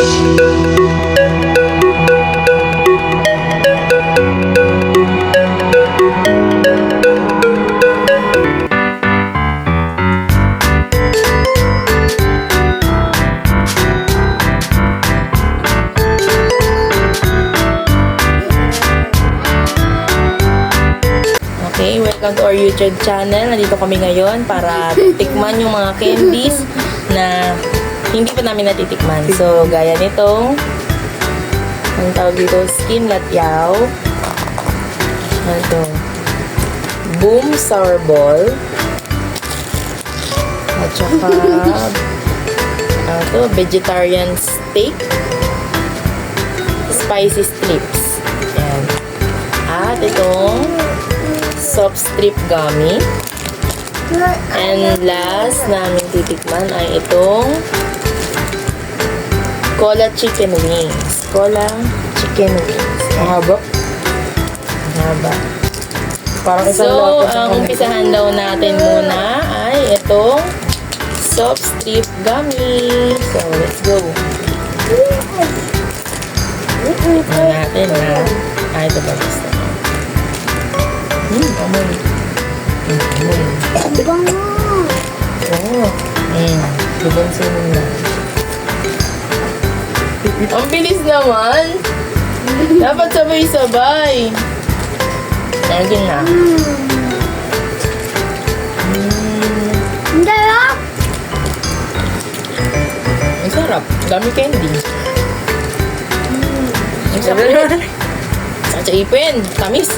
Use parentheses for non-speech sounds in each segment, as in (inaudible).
Okay, welcome to our YouTube channel. Nandito kami ngayon para tikman yung mga candies na hindi pa namin natitikman. So, gaya nitong ang tawag dito, skin latyaw. Ano to? Boom sour ball. At saka, ano to, vegetarian steak. Spicy strips. Ayan. At itong soft strip gummy. And last namin titikman ay itong Cola Chicken Wings. Cola Chicken Wings. Mahaba. Haba. Parang isang So, lapis ang umpisahan daw natin muna ay itong soft strip gummy. So, let's go. Tingnan natin na. Ah, ito ba gusto ko? Hmm, amoy. Hmm, amoy. Oo. Hmm, libansin na. Ang bilis naman. Dapat sabay-sabay. Lagyan na. Ang sarap. Dami candy. Ang sarap. Sa ipin. Tamis.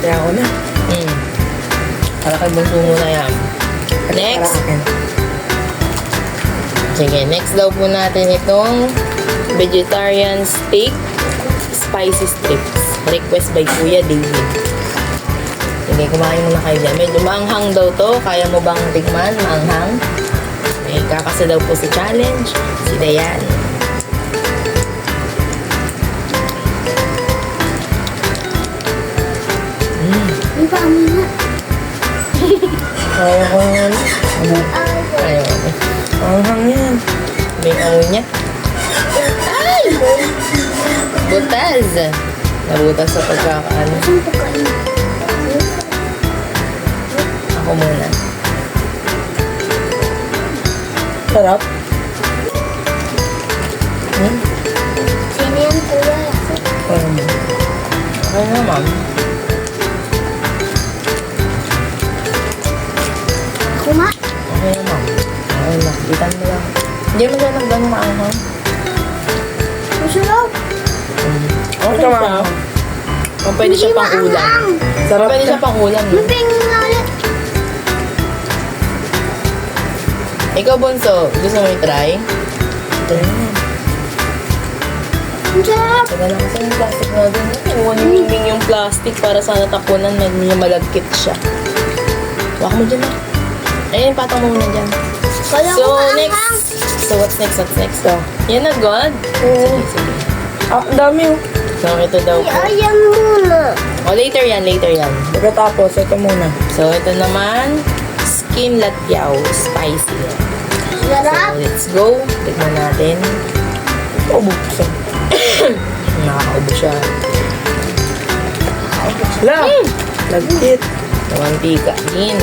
Kaya ako na. Hmm. Para kay bunso mo na yan. Next. Sige, next daw po natin itong vegetarian steak spicy strips. Request by Kuya David. Sige, kumain muna kayo dyan. Medyo maanghang daw to. Kaya mo bang tikman? Maanghang? May kakasa daw po sa challenge. Si Dayan. Kaya ko yan. Ayaw. Anghang yan. May amoy niya. Butas! Nabutas sa pagkakaano. Ako muna. Sarap. Hmm? Um, Okay na, ma'am. Okay na, ma'am. Okay na. Itan mo lang. Hindi mo ganang ganang maanghang. Okay Ito, siya. ma'am. Kung pwede siya pang ulam. sarap Pwede siya pang ulam. No? Ikaw, Bunso, gusto mo i-try? Taga lang kasi yung plastic na din. Iwan yung yung plastic para sana tapunan, may may malagkit siya. Waka mo dyan na. Ayun, patang mo muna dyan. So, next. So, what's next? What's next? So, yan na, God. Sige, sige. Ah, ang dami oh. So, ito daw po. Ayan muna. O, later yan, later yan. Pagkatapos, ito muna. So, ito naman, skin latyaw, spicy. So, Sarap. let's go. Tignan natin. Oh, buksan. Nakakaubo siya. Hala! Lagkit. Mantika din.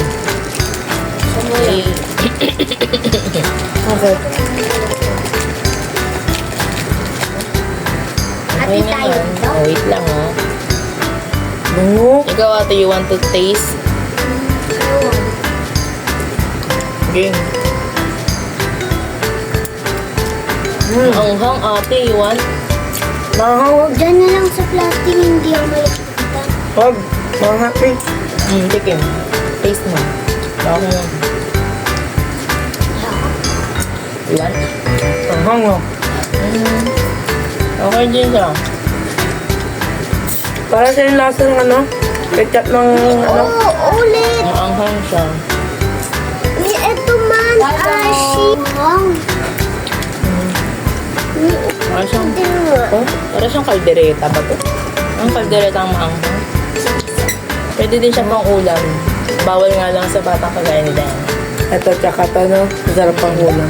Okay. Okay. Ate tayo naman. Oh, wait lang ha. Bungo. Ikaw ate, you want to taste? Game. Hmm. Ang hang ate, you want? Mahawag. Diyan na lang sa plastic, hindi ako makikita. Wag. Mga happy. Hmm, tikim. Taste mo. Ako mo. Yan. Ang hango. Mm. Okay din siya. Para sa yung lasa ng ano? Ketchup ng ano? Oo, ulit. Ang anghang siya. Ni eto man, ashibang. Para siyang, oh, para siyang kaldereta ba to? Ang kaldereta ang maanghang. Pwede din siya pang ulam. Bawal nga lang sa batang kagaya ni Diana. Ito, tsaka to, no? Masarap pang ulam.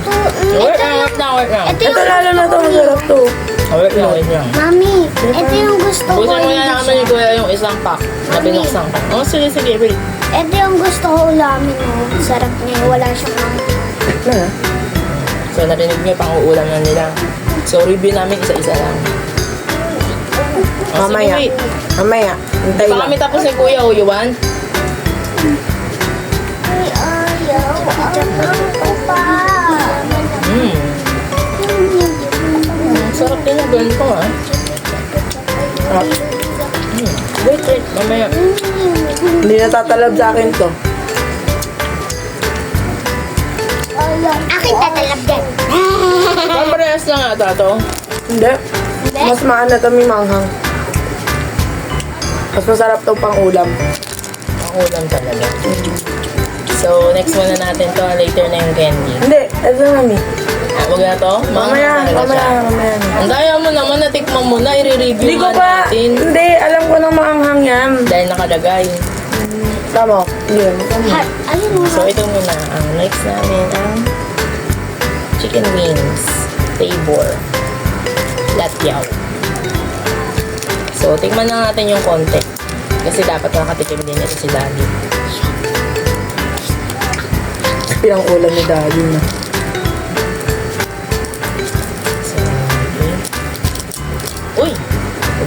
Wait lang, wait lang, wait lang. Ito Ito yung, lalo na to, masarap to. Wait lang, wait lang. Mami, ito yung gusto ko. Busin mo na siya. ni Kuya yung isang pack na Mami. binuksan ko. Oh, sige, sige, wait. Ito yung gusto ko ulamin. Oh. Sarap niya. Wala siyang mga... Na, So, narinig niyo, pang-uulam na nila. So, review namin isa-isa lang. Oh, mamaya. Sige. Mamaya. Hintay Baka lang. kami tapos ni Kuya, oh, you want? Ay, ayaw. Ayaw Ang yung ganito, ah. Ah, Hmm. Wait, wait, mamaya. Hindi natatalab sa akin to. Akin tatalab din. Paparehas lang ata to. Hindi. Mas maana to may manghang. Mas masarap to pang ulam. Pang-ulam talaga. So, next muna natin to. Later na yung candy. Hindi, ito mami. Ah, wag na to? Mamaya, siya. mamaya, mamaya. Ang daya mo naman, natikman mo na, i-review Hindi ko nga pa, natin. hindi, alam ko na maanghang yan. Dahil nakalagay. Tama, hindi yun. Ha- Ayun mo. So, ito muna. Ang next namin ang chicken wings. Tabor. Latyaw. So, tikman na natin yung konti. Kasi dapat nakatikim din ito si Daddy. Yung ulam ni daddy na.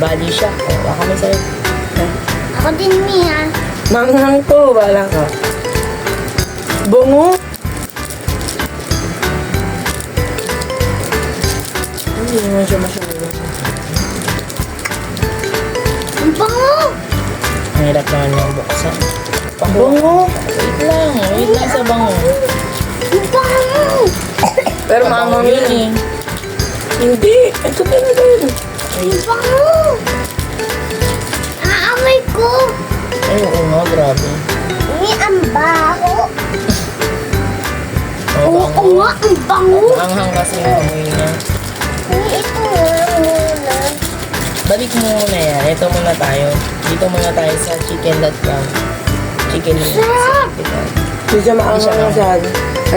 Bali siya. Baka may sa'yo. Ako din, Mia. Manghang to, wala ka. Bungo. Hindi naman siya masyado. Ang bango. Ang hirap naman yung buksan. Bungo. Wait lang. Wait lang sa bango. Ang bango. Pero maanghang yun yun. eh. Hindi, ito talaga yun. Ang bango. Aamay ko. Ay, oo nga. Grabe. Ni ang baho. Oo, Oo bango. nga, ang bango. Ang hang kasi yung amoy niya. Ni ito nga muna. Balik mo muna yan. Ito muna tayo. Dito muna tayo sa chicken latyaw. Chicken. Sarap. Ito. Hindi siya.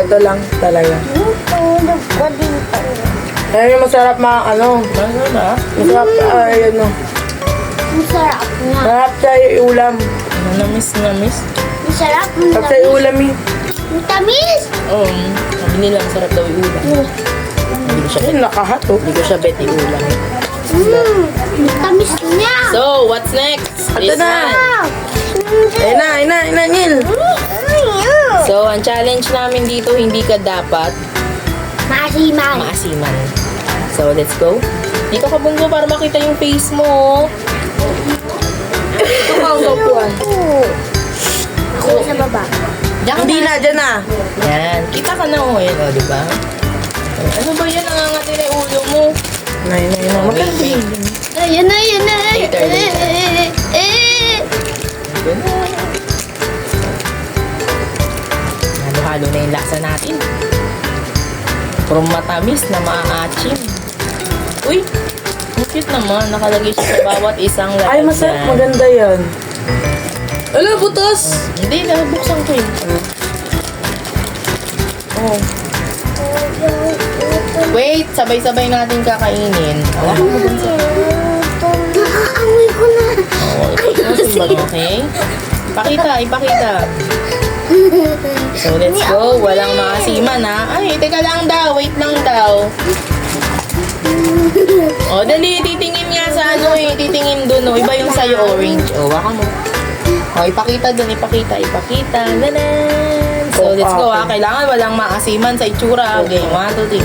Ito lang talaga. Ang tulog ko dito. Yung masarap ma, ano, ba? masarap, ay, ano, Ang sarap nga. masarap yung ulam. Ano na-miss na-miss? Ang sarap. Ang Masarap siya yung ulam eh. Ang tamis. Oo. sabi nila ang sarap daw yung ulam. Hindi ko siya bet. Ayun, nakahato. Hindi ko siya bet yung ulam. Mmm. Ang tamis niya. So, what's next? Ito na. Ayun na, ayun na, ayun na, Nil. Ayaw. So, ang challenge namin dito, hindi ka dapat Masiman. maasiman. So, let's go. Dito ka bungo para makita yung face mo. Ito ka ang upuan. Ako sa baba. Diyan ka Hindi na, dyan na. Yan. Kita ka na oh. Yan, oh, di ba? Ano ba yan? Nangangati na yung ulo mo. Nay, nay, nay. Wait, wait. Ayan na, ayan na. Later, later. Ito na. Halo-halo na yung lasa natin. From matamis na maaachim. Uy! Ang cute naman. Nakalagay siya sa bawat isang lalagyan. Ay, masarap. Maganda yan. Ala, butas. Hindi, nabuksan ko yun. Oh. Wait, sabay-sabay natin kakainin. Wala ka dun sa... Naaamoy ko na. Oo, ipag okay? Pakita, ipakita. So, let's go. Walang maasiman, ha? Ay, teka lang daw. Wait lang daw. (laughs) O, dali. Titingin nga sa ano eh. Titingin dun, oh. Iba yung sa'yo orange. O, waka mo. O, ipakita dun. Ipakita, ipakita. Danan! So, let's go, ha? Kailangan walang maasiman sa itsura. Okay, one, two, three.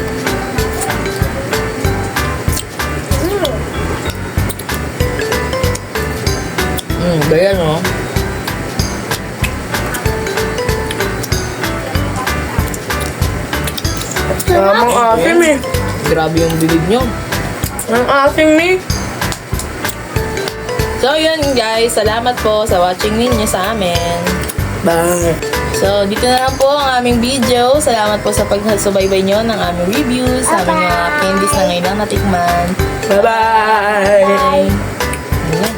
Ganyan, oh. Tamang asim eh. Grabe yung bibig nyo. Ang asim eh. So, yun guys. Salamat po sa watching ninyo sa amin. Bye. So, dito na lang po ang aming video. Salamat po sa pagsubaybay nyo ng aming reviews, sa aming mga candies na ngayon lang natikman. Bye-bye. Bye! Ayan.